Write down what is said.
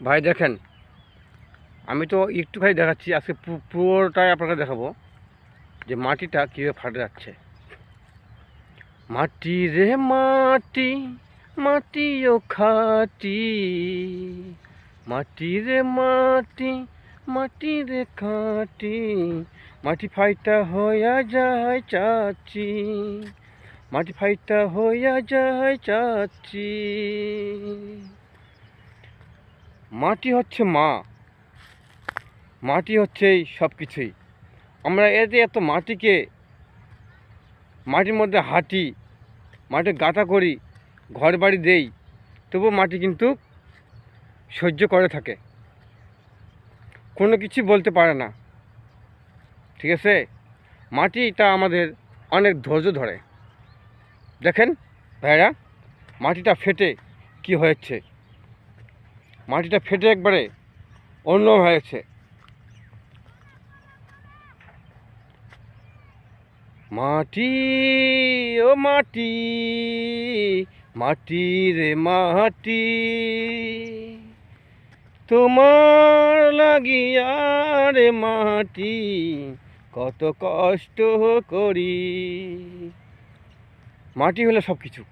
ভাই দেখেন, আমি তো একটুখানি দেখাচ্ছি, আজকে পুরোটাই আপনাকে দেখাবো, যে মাটিটা কীভাবে ফাটে যাচ্ছে। মাটি রে মাটি মাটি ও খাটি। মাটি রে মাটি মাটি রে খাটি। মাটি ফাইটা হইয়া যায় চাচি, মাটি ফাইটা হইয়া যায় চাচি। মাটি হচ্ছে মা। মাটি হচ্ছে সব কিছুই আমরা এতে এত মাটিকে, মাটির মধ্যে হাঁটি মাটি গাঁথা করি ঘর বাড়ি দেই তবু মাটি কিন্তু সহ্য করে থাকে। কোনো কিছু বলতে পারে না। ঠিক আছে? মাটিটা আমাদের অনেক ধৈর্য ধরে। দেখেন ভাইরা, মাটিটা ফেটে কি হয়েছে? মাটিটা ফেটে একবারে অন্য হয়েছে মাটি, ও মাটি মাটি রে মাটি, তোমার লাগিয়া রে মাটি, কত কষ্ট করি। মাটি হলো সব কিছু